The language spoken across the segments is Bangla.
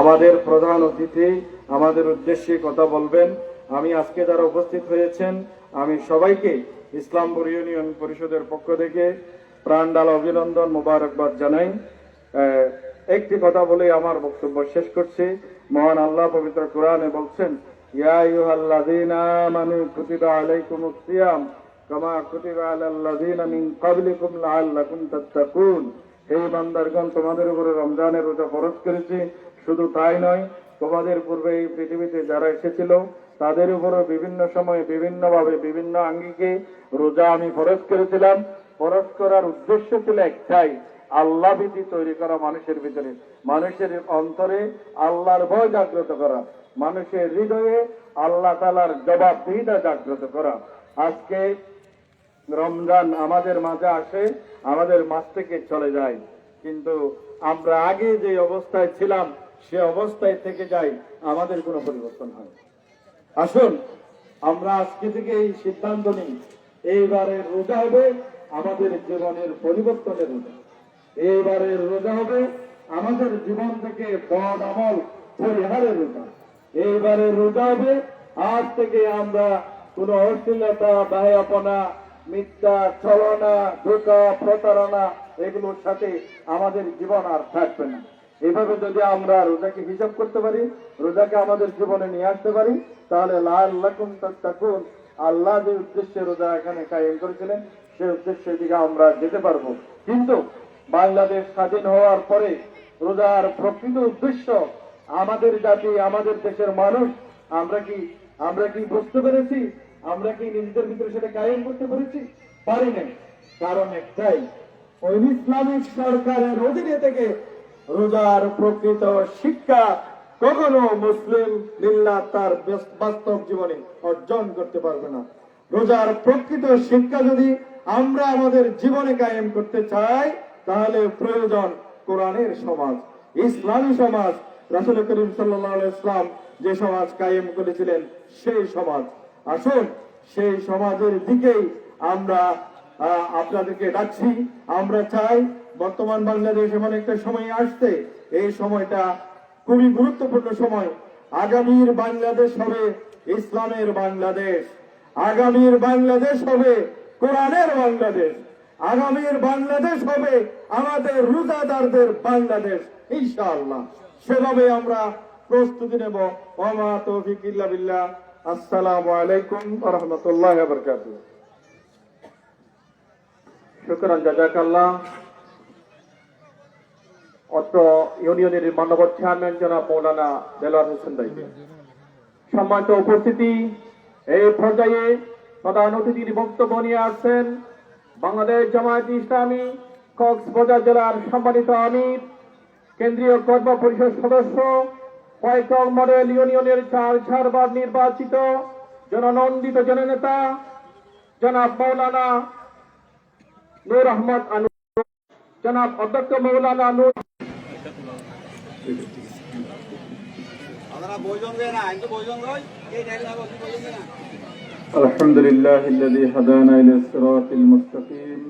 আমাদের প্রধান অতিথি আমাদের উদ্দেশ্যে কথা বলবেন। আমি আজকে যারা উপস্থিত হয়েছেন, আমি সবাইকে ইসলামপুর ইউনিয়ন পরিষদের পক্ষ থেকে প্রাণডাল অভিনন্দন মোবারকবাদ জানাই। একটি কথা বলে আমার বক্তব্য শেষ করছি। মহান আল্লাহ পবিত্র কোরআনে বলছেন, ইয়া কামা কুতিবা আলাল্লাযীনা মিন ক্বাবলিকুম লাআল্লাকুম তাত্তাকুন। এই বান্দারগণ, তোমাদের উপরে রমজানের রোজা ফরজ করেছি। শুধু তাই নয়, তোমাদের পূর্বে এই পৃথিবীতে যারা এসেছিল, তাদের উপরও বিভিন্ন সময়ে বিভিন্ন ভাবে বিভিন্ন আঙ্গিকে রোজা আমি ফরজ করেছিলাম। ফরজ করার উদ্দেশ্য ছিল একটাই, আল্লাহ ভীতি তৈরি করা মানুষের ভিতরে। মানুষের অন্তরে আল্লাহর ভয় জাগ্রত করা। মানুষের হৃদয়ে আল্লাহ তালার জবাবদিহিতা জাগ্রত করা। আজকে রমজান আমাদের মাঝে আসে, আমাদের মাঝ থেকে চলে যায়। কিন্তু আমরা আগে যে অবস্থায় ছিলাম, সে অবস্থায় থেকে যাই, আমাদের কোনো পরিবর্তন হয়। আসুন, আমরা আজকে থেকে এই সিদ্ধান্ত নিই, এইবারে রোজা হবে, আমাদের জীবনের পরিবর্তনের রোজা। এইবারের রোজা হবে, আমাদের জীবন থেকে বদ আমল, পরিহারের রোজা। এইবারের রোজা হবে, আজ থেকে আমরা কোন অশ্লীলতা ব্যয়াপনা মিথ্যা ছলনা, ধোকা, প্রতারণা, এগুলোর সাথে আমাদের জীবন আর থাকবে না। এভাবে যদি আমরা রোজাকে হিসাব করতে পারি, রোজাকে আমাদের জীবনে নিয়ে আসতে পারি, তাহলে লাল লাকুম তাকুন আল্লাহ যে উদ্দেশ্যে রোজা এখানে কায়েম করেছিলেন সেই উদ্দেশ্যের দিকে আমরা যেতে পারব। কিন্তু বাংলাদেশ স্বাধীন হওয়ার পরে রোজার প্রকৃত উদ্দেশ্য আমাদের জাতি, আমাদের দেশের মানুষ, আমরা কি আমরা কি বুঝতে পেরেছি? আমরা কি নিজেদের ভিতরে সেটা কায়েম করতে পেরেছি? পারি নাই। কারণ একটাই, ওই ইসলামিক সরকারের অধীনে থেকে রোজার প্রকৃত শিক্ষা কখনো মুসলিম মিল্লা তার বাস্তব জীবনে অর্জন করতে পারবে না। রোজার প্রকৃত শিক্ষা যদি আমরা আমাদের জীবনে কায়েম করতে চাই, তাহলে প্রয়োজন কোরআনের সমাজ। ইসলামী সমাজ, রাসুল করিম সাল্লাহ ইসলাম যে সমাজ কায়েম করেছিলেন, সেই সমাজ। আসুন, সেই সমাজের দিকেই আমরা আপনাদেরকে ডাকছি। আমরা চাই বর্তমান বাংলাদেশ এমন একটা সময় আসছে এই সময়টা খুবই গুরুত্বপূর্ণ সময়। আগামীর বাংলাদেশ হবে ইসলামের বাংলাদেশ। আগামীর বাংলাদেশ হবে কোরআনের বাংলাদেশ। আগামীর বাংলাদেশ হবে আমাদের রোজাদারদের বাংলাদেশ, ইনশাআল্লাহ। সেভাবে আমরা প্রস্তুতি নেব। তৌফিক বিল্লাহ। আসসালামু আলাইকুম রাহমাতুল্লাহি ওয়া জাজাকাল্লাহ। ইউনিয়নের মান্যবর চেয়ারম্যান মৌলানা হোসেন সম্মানিত উপস্থিতি, এই পর্যায়ে প্রধান অতিথির বক্তব্য নিয়ে আসছেন বাংলাদেশ জামায়াত ইসলামী, কক্সবাজার জেলার সম্মানিত আমির, কেন্দ্রীয় কর্ম পরিষদ সদস্য কয়েকং মডেল ইউনিয়নের চার চারবার নির্বাচিত জননন্দিত জননেতা জনাব মৌলানা নূর আহমদ আনু জনাব অধ্যক্ষ মৌলানা নূর আপনারা বইজন গে না কিন্তু বইজন গই এই টাইম না বসি বইজন গে না الحمد لله الذي هدانا إلى الصراط المستقيم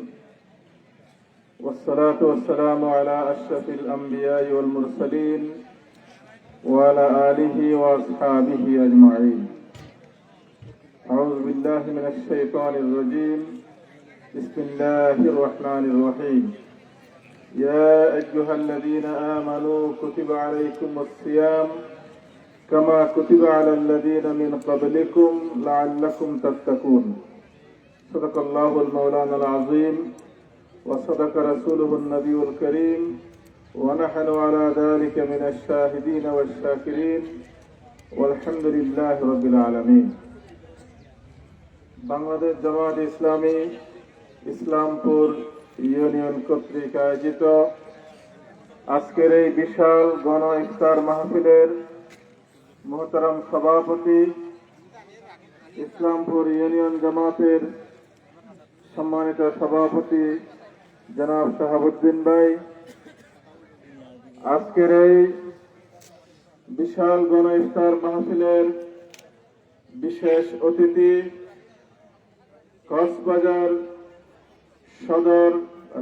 والصلاة والسلام على أشرف الأنبياء والمرسلين وعلى آله وأصحابه أجمعين. أعوذ بالله من الشيطان الرجيم. بسم الله الرحمن الرحيم. يا أيها الذين آمنوا كتب عليكم الصيام كما كتب على الذين من قبلكم لعلكم تتقون. صدق الله المولانا العظيم وصدق رسوله النبي الكريم ونحن على ذلك من الشاهدين والشاكرين والحمد لله رب العالمين বাংলাদেশ জামাত ইসলামী ইসলামপুর ইউনিয়ন কর্তৃক আয়োজিত আজকের এই বিশাল গণ ইফতার মাহফিলের মোহতারাম সভাপতি ইসলামপুর ইউনিয়ন জামাতের সম্মানিত সভাপতি জনাব শাহাবুদ্দিন ভাই আজকের এই বিশাল গণ ইফতার মাহফিলের বিশেষ অতিথি কক্সবাজার সদর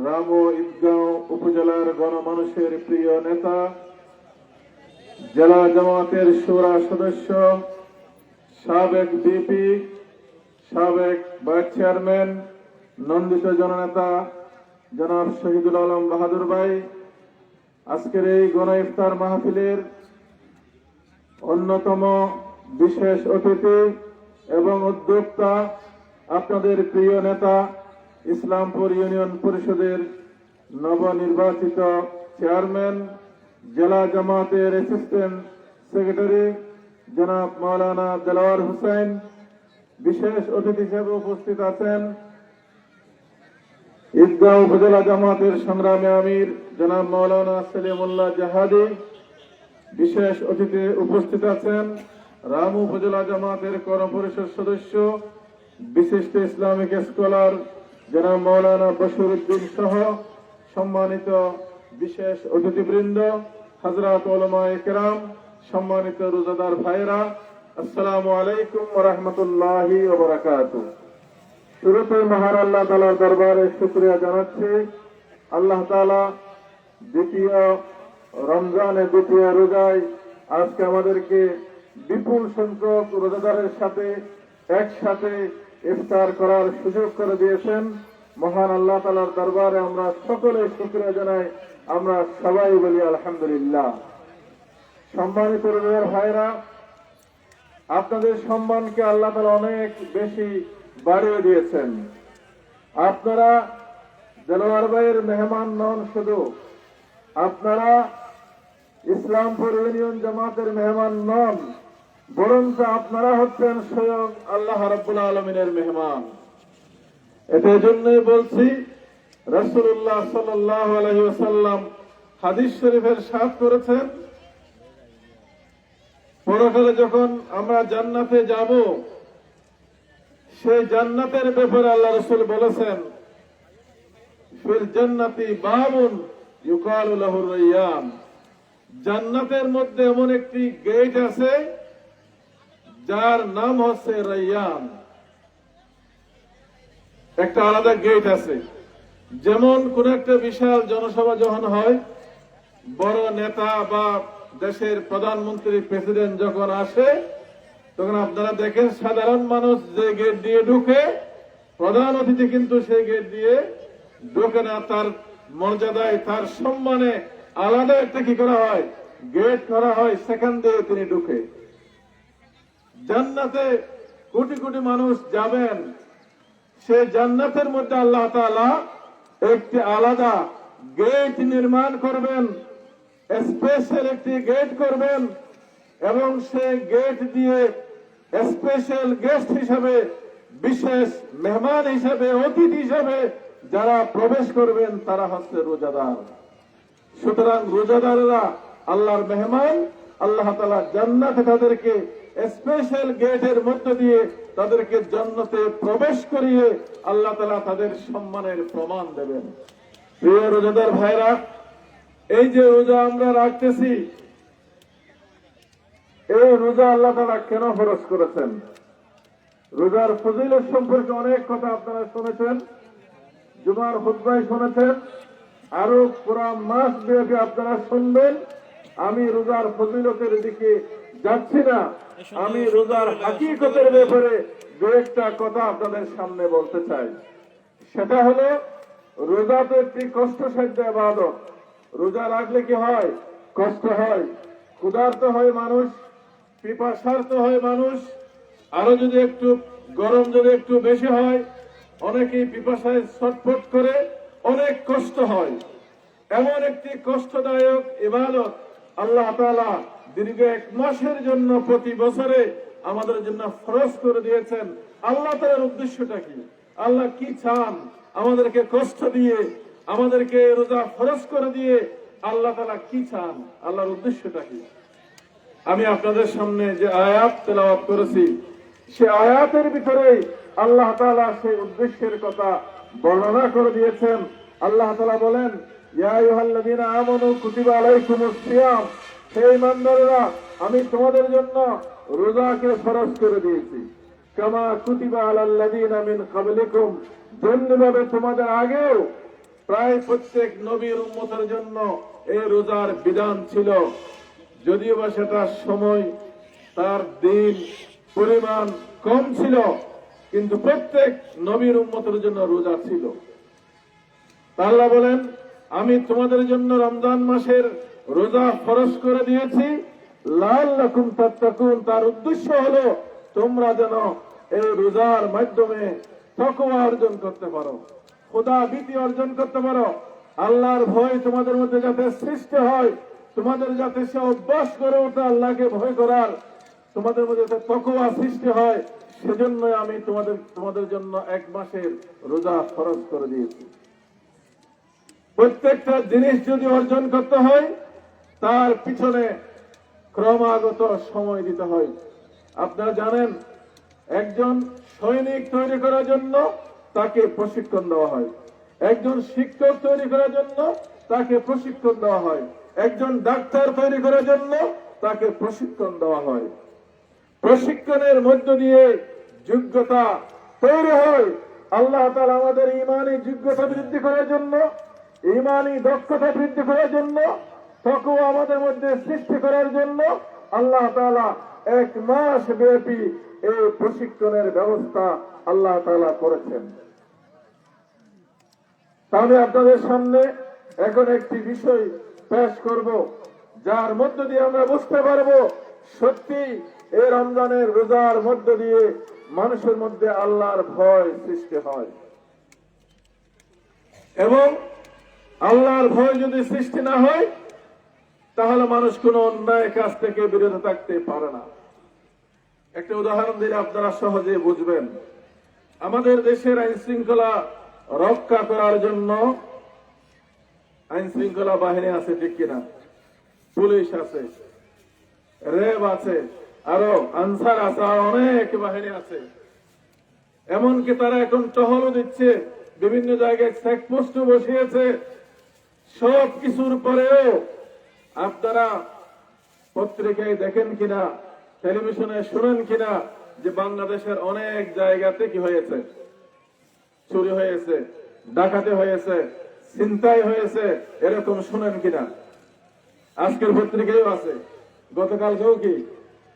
রামো ঈদগাঁও উপজেলার গণমানুষের প্রিয় নেতা, জেলা জামাতের সুরা সদস্য, সাবেক বিপি সাবেক ভাইস চেয়ারম্যান, নন্দিত জননেতা জনাব শহীদুল আলম বাহাদুর ভাই আজকের এই গণ ইফতার মাহফিলের অন্যতম বিশেষ অতিথি এবং উদ্যোক্তা আপনাদের প্রিয় নেতা ইসলামপুর ইউনিয়ন পরিষদের নবনির্বাচিত চেয়ারম্যান, জেলা জামাতের অ্যাসিস্ট্যান্ট সেক্রেটারি জনাব মাওলানা দেলাওয়ার হোসেন। বিশেষ অতিথি হিসেবে উপস্থিত আছেন ঈদগাহ উপজেলা জামাতের সংগ্রামে আমির জনাব মাওলানা সেলিমুল্লাহ জাহাদি। বিশেষ অতিথি উপস্থিত আছেন রামু উপজেলা জামাতের করম পরিষদ সদস্য, বিশিষ্ট ইসলামিক স্কলার জনাব মৌলানা বশিরুদ্দিন সহ সম্মানিত বিশেষ অতিথিবৃন্দ হজরত ওলমা একরাম সম্মানিত রোজাদার ভাইরা আসসালামু আলাইকুম রহমতুল্লাহি ওবরাকাতু শুরুতে মহান আল্লাহ তালার দরবারে শুক্রিয়া জানাচ্ছি। আল্লাহ তালা দ্বিতীয় রমজানে দ্বিতীয় রোজায় আজকে আমাদেরকে বিপুল সংখ্যক রোজাদারের সাথে একসাথে ইফতার করার সুযোগ করে দিয়েছেন। মহান আল্লাহ তালার দরবারে আমরা সকলে শুক্রিয়া জানাই। আমরা সবাই বলি আলহামদুলিল্লাহ। সম্মানিত রোজাদার ভাইরা আপনাদের সম্মানকে আল্লাহ তালা অনেক বেশি বাড়িয়ে দিয়েছেন। আপনারা দেলোয়ার ভাইয়ের মেহমান নন শুধু, আপনারা ইসলামপুর ইউনিয়ন জামাতের মেহমান নন, বরঞ্চ আপনারা হচ্ছেন স্বয়ং আল্লাহ রাব্বুল আলমিনের মেহমান। এটা জন্যই বলছি রসুল্লাহ সাল্লাহ আলহি হাদিস শরীফের সাথ করেছেন। পরকালে যখন আমরা জান্নাতে যাব সেই জান্নাতের ব্যাপারে আল্লাহ রসুল বলেছেন জান্নাতের মধ্যে এমন একটি গেট আছে, যার নাম হচ্ছে রাইয়ান একটা আলাদা গেট আছে। যেমন কোন একটা বিশাল জনসভা যখন হয়, বড় নেতা বা দেশের প্রধানমন্ত্রী প্রেসিডেন্ট যখন আসে তখন আপনারা দেখেন সাধারণ মানুষ যে গেট দিয়ে ঢুকে, প্রধান অতিথি কিন্তু সেই গেট দিয়ে ঢুকে না, তার মর্যাদায়, তার সম্মানে আলাদা একটা কি করা হয়? গেট করা হয়, সেখান দিয়ে তিনি ঢুকে। জান্নাতে কোটি কোটি মানুষ যাবেন। সে জান্নাতের মধ্যে আল্লাহ একটি আলাদা গেট নির্মাণ করবেন, স্পেশাল একটি গেট করবেন এবং সে গেট দিয়ে স্পেশাল গেস্ট হিসাবে, বিশেষ মেহমান হিসাবে, অতিথি হিসাবে যারা প্রবেশ করবেন, তারা হচ্ছে রোজাদার। সুতরাং রোজাদাররা আল্লাহর মেহমান, আল্লাহ তালা জান্নাতে তাদেরকে স্পেশাল গেটের মধ্য দিয়ে তাদেরকে জান্নাতে প্রবেশ করিয়ে আল্লাহ তালা তাদের সম্মানের প্রমাণ দেবেন। প্রিয় রোজাদার ভাইরা, এই যে রোজা আমরা রাখতেছি এই রোজা আল্লাহ তালা কেন ফরজ করেছেন? রোজার ফজিলত সম্পর্কে অনেক কথা আপনারা শুনেছেন, জুমার হুদ্বাই শুনেছেন, আরও পুরা মাস ব্যাপী আপনারা শুনবেন। আমি রোজার ফজিলতের দিকে যাচ্ছি না, আমি রোজার হাকিকতের ব্যাপারে দু একটা কথা আপনাদের সামনে বলতে চাই। সেটা হলো, রোজা তো একটি কষ্টসাধ্য আবাদত। রোজা রাখলে কি হয়? কষ্ট হয়। ক্ষুধার্ত হয় মানুষ। পিপাসার্ত হয় মানুষ। আরও যদি একটু গরম যদি একটু বেশি হয়, অনেকেই পিপাসায় ছটফট করে, অনেক কষ্ট হয়। এমন একটি কষ্টদায়ক ইবাদত আল্লাহ তাআলা দীর্ঘ এক মাসের জন্য প্রতি বছরে আমাদের জন্য ফরজ করে দিয়েছেন। আল্লাহ তাআলার উদ্দেশ্যটা কি? আল্লাহ কি চান? আমাদেরকে কষ্ট দিয়ে, আমাদেরকে রোজা ফরজ করে দিয়ে আল্লাহ তালা কি চান? আল্লাহর উদ্দেশ্যটা কি? আমি আপনাদের সামনে যে আয়াত তেলাওয়াত করেছি, সে আয়াতের ভিতরে আল্লাহ তাআলা সেই উদ্দেশ্যের কথা বর্ণনা করে দিয়েছেন। আল্লাহ তাআলা বলেন আমানু আমি তোমাদের জন্য রোজাকে ফরজ করে দিয়েছি। কামা কুতিবা আলাল্লাযীনা মিন ক্বাবলিকুম। যেমনিভাবে তোমাদের আগেও প্রায় প্রত্যেক নবীর উম্মতের জন্য এই রোজার বিধান ছিল যদিও বা সেটা সময়, তার দিন, পরিমাণ কম ছিল, কিন্তু প্রত্যেক নবীর উম্মতের জন্য রোজা ছিল। আল্লাহ বলেন, আমি তোমাদের জন্য রমজান মাসের রোজা ফরজ করে দিয়েছি। লাল লাকুম তাত্তাকুন, তার উদ্দেশ্য হলো তোমরা যেন এই রোজার মাধ্যমে তকওয়া অর্জন করতে পারো, খোদা ভীতি অর্জন করতে পারো। আল্লাহর ভয় তোমাদের মধ্যে যাতে সৃষ্টি হয় তোমাদের যাতে সে অভ্যাস করে ওঠে আল্লাহকে ভয় করার, তোমাদের মধ্যে যাতে তকওয়া সৃষ্টি হয় সেজন্য আমি তোমাদের তোমাদের জন্য এক মাসের রোজা ফরজ করে দিয়েছি। প্রত্যেকটা জিনিস যদি অর্জন করতে হয়, তার পিছনে ক্রমাগত সময় দিতে হয়। আপনারা জানেন, একজন সৈনিক তৈরি করার জন্য তাকে প্রশিক্ষণ দেওয়া হয়। একজন শিক্ষক তৈরি করার জন্য তাকে প্রশিক্ষণ দেওয়া হয়। একজন ডাক্তার তৈরি করার জন্য তাকে প্রশিক্ষণ দেওয়া হয়। প্রশিক্ষণের মধ্য দিয়ে যোগ্যতা তৈরি হয়। আল্লাহ তাআলা আমাদের ইমানি যোগ্যতা বৃদ্ধি করার জন্য, ইমানি দক্ষতা বৃদ্ধি করার জন্য তকুয়া আমাদের মধ্যে সৃষ্টি করার জন্য আল্লাহ তালা এক মাস ব্যাপী এই প্রশিক্ষণের ব্যবস্থা আল্লাহ তালা করেছেন। তাহলে আপনাদের সামনে এখন একটি বিষয় পেশ করব। যার মধ্য দিয়ে আমরা বুঝতে পারব, সত্যি এই রমজানের রোজার মধ্য দিয়ে মানুষের মধ্যে আল্লাহর ভয় সৃষ্টি হয়। এবং আল্লাহর ভয় যদি সৃষ্টি না হয়, তাহলে মানুষ কোনো অন্যায় কাজ থেকে বিরত থাকতে পারে না। একটা উদাহরণ দিলে আপনারা সহজে বুঝবেন। আমাদের দেশের আইন শৃঙ্খলা রক্ষা করার জন্য আইন শৃঙ্খলা বাহিনী আছে ঠিক কিনা? পুলিশ আছে, র্যাব আছে, আরও আনসার আছে অনেক বাহিনী আছে। এমনকি তারা এখন টহলও দিচ্ছে, বিভিন্ন জায়গায় চেকপোস্টও বসিয়েছে। সব কিছুর পরেও আপনারা পত্রিকায় দেখেন কিনা, টেলিভিশনে শুনেন কিনা যে বাংলাদেশের অনেক জায়গাতে কি হয়েছে? চুরি হয়েছে, ডাকাতি হয়েছে চিন্তাই হয়েছে, এরকম শুনেন কিনা? আজকের পত্রিকায়ও আছে, গতকালকেও কি?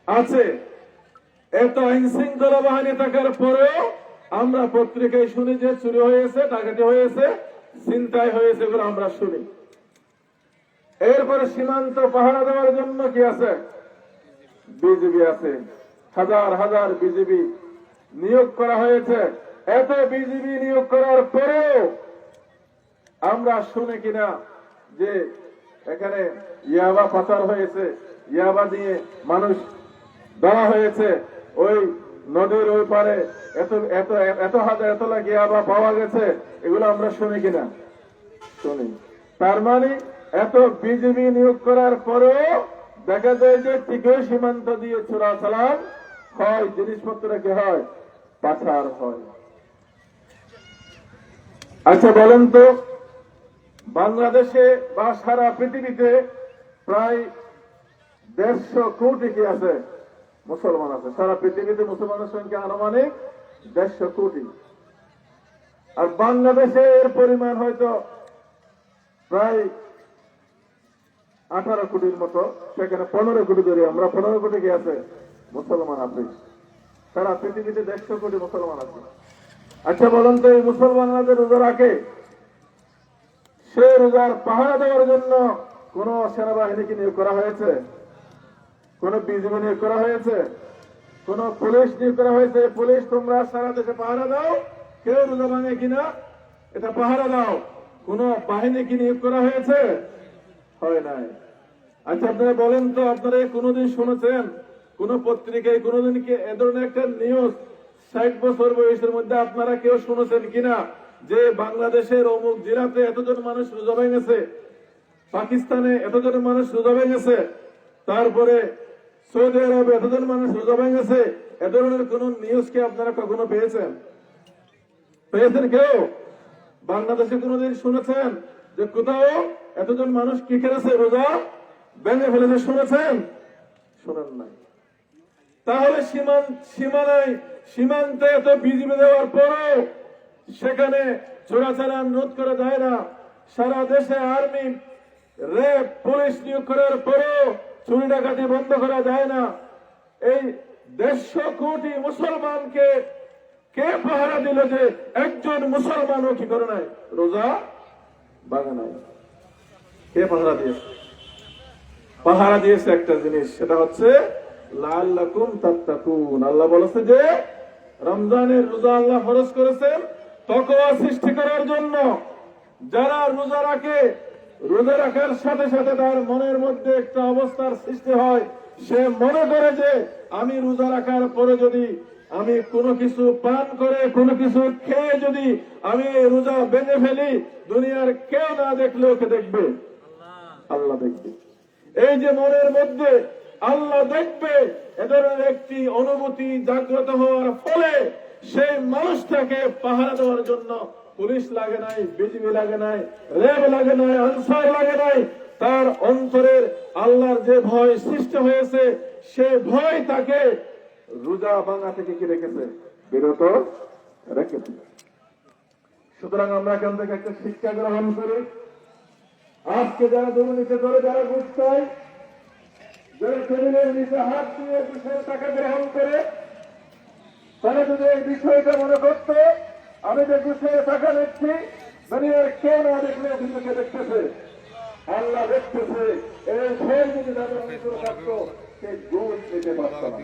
আছে। এত আইন শৃঙ্খলা বাহিনী থাকার পরেও আমরা পত্রিকায় শুনি যে চুরি হয়েছে, ডাকাতি হয়েছে, চিন্তাই হয়েছে এগুলো আমরা শুনি। এরপরে সীমান্ত পাহারা দেওয়ার জন্য কি আছে? বিজেপি আছে। হাজার হাজার বিজেপি নিয়োগ করা হয়েছে। এত বিজেপি নিয়োগ করার পরেও আমরা শুনি কিনা যে এখানে ইয়াবা পাচার হয়েছে, ইয়াবা দিয়ে মানুষ ধরা হয়েছে, ওই নদীর ওই পারে এত এত এত হাজার, এত লাখ ইয়াবা পাওয়া গেছে, এগুলো আমরা শুনি কিনা? শুনি। তার মানে এত বিজেপি নিয়োগ করার পরেও দেখা যায় যে ঠিকই সীমান্ত দিয়ে চোরাচালান হয়, জিনিসপত্র কি হয়? পাচার হয়। আচ্ছা বলেন তো বাংলাদেশে বা সারা পৃথিবীতে প্রায় দেড়শো কোটি কি আছে? মুসলমান আছে। সারা পৃথিবীতে মুসলমানের সংখ্যা আনুমানিক দেড়শো কোটি। আর বাংলাদেশে এর পরিমাণ হয়তো প্রায় আঠারো কোটির মতো। সেখানে পনেরো কোটি ধরি আমরা, পনেরো কোটি কি আছে? মুসলমান আছে। সারা পৃথিবীতে দেড়শো কোটি মুসলমান আছে। আচ্ছা বলুন তো, এই মুসলমানদের রোজা রাখে সে রোজার পাহারা দেওয়ার জন্য কোন সেনাবাহিনীকে নিয়োগ করা হয়েছে, কোন বিজিবি নিয়োগ করা হয়েছে, কোন পুলিশ নিয়োগ করা হয়েছে। পুলিশ, তোমরা সারা দেশে পাহারা দাও কেউ রোজা ভাঙে কিনা, এটা পাহারা দাও। কোন বাহিনী কি নিয়োগ করা হয়েছে? হয় নাই। আচ্ছা আপনারা বলেন তো, আপনারা কোনোদিন শুনেছেন, কোন পত্রিকায় কোনোদিন কি এ ধরনের একটা নিউজ ষাট বছর বয়সের মধ্যে আপনারা কেউ শুনেছেন কিনা? যে বাংলাদেশের অমুক জেলাতে এতজন মানুষ রোজা ভেঙেছে, পাকিস্তানে এতজন মানুষ রোজা ভেঙেছে, তারপরে সৌদি আরবে এতজন মানুষ রোজা ভেঙেছে, এ ধরনের কোন নিউজ কি আপনারা কখনো পেয়েছেন? পেয়েছেন কেউ? বাংলাদেশে কোনোদিন শুনেছেন যে কোথাও এতজন মানুষ কি করেছে রোজা ভেঙে ফেলেছে শুনেছেন? শোনেন নাই। তাহলে সীমান সীমানায় সীমান্তে এত বিজিবি দেওয়ার পরেও সেখানে চোরাচালান রোধ করা যায় না। সারা দেশে আর্মি, র্যাব, পুলিশ নিয়োগ করার পরেও চুরি ডাকাতি বন্ধ করা যায় না। এই দেড়শো কোটি মুসলমানকে কে পাহারা দিল যে একজন মুসলমানও কি করে নাই? রোজা বাগা নাই। কে পাহারা দিয়েছে? পাহারা দিয়েছে একটা জিনিস, সেটা হচ্ছে লাল্লাকুম তাত্তাকুন। আল্লাহ বলেছে যে, রমজানের রোজা আল্লাহ ফরজ করেছেন। তকওয়া সৃষ্টি করার জন্য যারা রোজা রাখে রোজা রাখার সাথে সাথে তার মনের মধ্যে একটা অবস্থার সৃষ্টি হয়। সে মনে করে যে আমি রোজা রাখার পরে যদি আমি কোনো কিছু পান করে কোনো কিছু খেয়ে যদি আমি রোজা বেঁধে ফেলি দুনিয়ার কেউ না দেখলে ওকে দেখবে। আল্লাহ। দেখবে। এই যে মনের মধ্যে আল্লাহ দেখবে এ ধরনের একটি অনুভূতি জাগ্রত হওয়ার ফলে সেই মানুষটাকে পাহারা দেওয়ার জন্য পুলিশ লাগে নাই, বিজিবি লাগে নাই, র্যাব লাগে নাই, আনসার লাগে নাই। তার অন্তরের আল্লাহর যে ভয় সৃষ্টি হয়েছে, সে ভয় তাকে রোজা ভাঙা থেকে কি রেখেছে? বিরত রেখেছে। সুতরাং আমরা এখান থেকে একটা শিক্ষা গ্রহণ করি। আজকে যারা দুর্নীতি করে, যারা ঘুষ পায়, যারা টেবিলের নিচে হাত দিয়ে টাকা গ্রহণ করে তারা যদি এই বিষয়টা মনে করতো আমি যে বিষয়ে টাকা নিচ্ছি দুনিয়ার কেউ না দেখলে অভিযোগে দেখতেছে? আল্লাহ দেখতেছে। এই ভয় যদি তাদের ভিতরে থাকতো সে ঘুষ নিতে পারত না।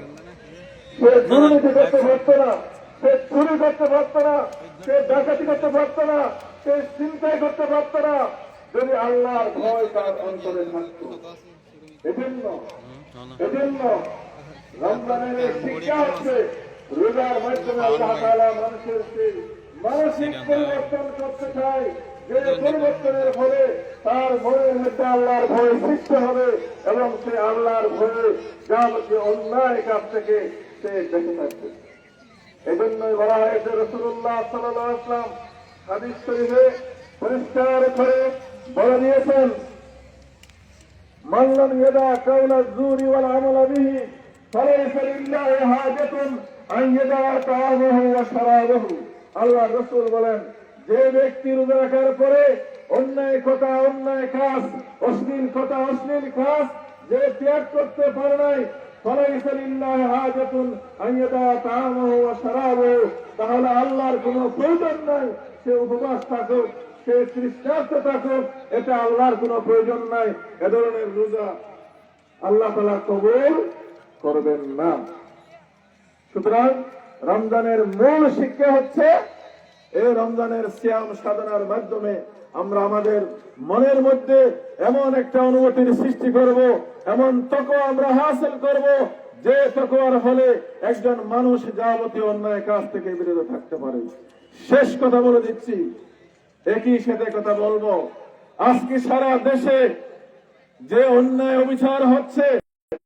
সে দুর্নীতি করতে পারতো না। সে চুরি করতে পারতো না। সে ডাকাতি করতে পারতো না। সে চিন্তাই করতে পারতো না। যদি আল্লাহর ভয় তার অন্তরে থাকতো। এজন্য এজন্য রমজানের শিক্ষা হচ্ছে রোজার মাধ্যমে আল্লাহ তাআলা মানুষের মানসিক পরিবর্তন করতে চায় যে পরিবর্তনের ফলে তার মনের মধ্যে আল্লাহর ভয় সৃষ্টি হবে এবং সে আল্লাহর ভয়ে যাবতীয় অন্যায় কাজ থেকে সে দেখে থাকবে। এজন্যই বলা হয়েছে রসুল্লাহ সাল্লাম হাদিস শরীফে পরিষ্কার করে বলে দিয়েছেন মাল্লান ইয়াদা কাউলা জুরি ওয়াল আমালা বিহি ফালাইসা লিল্লাহি হাজাতুন। আল্লাহ রসুল বলেন, যে ব্যক্তি রোজা রাখার পরে অন্যায় কথা অন্যায় কাজ অশ্লীল কথা অশ্লীল কাজ যে ত্যাগ করতে পারে নাই তাহলে আল্লাহর কোন প্রয়োজন নাই, সে উপবাস থাকুক, সে তৃষ্ণার্থ থাকুক, এটা আল্লাহর কোন প্রয়োজন নাই, এ ধরনের রোজা আল্লাহ তালা কবুল করবেন না। সুতরাং রমজানের মূল শিক্ষা হচ্ছে, এই রমজানের শ্যাম সাধনার মাধ্যমে আমরা আমাদের মনের মধ্যে এমন একটা অনুভূতির সৃষ্টি করব, এমন তক আমরা হাসিল করব, যে তকওয়ার ফলে একজন মানুষ যাবতীয় অন্যায় কাজ থেকে বিরত থাকতে পারে। শেষ কথা বলে দিচ্ছি, একই সাথে কথা বলব। আজকে সারা দেশে যে অন্যায় অবিচার হচ্ছে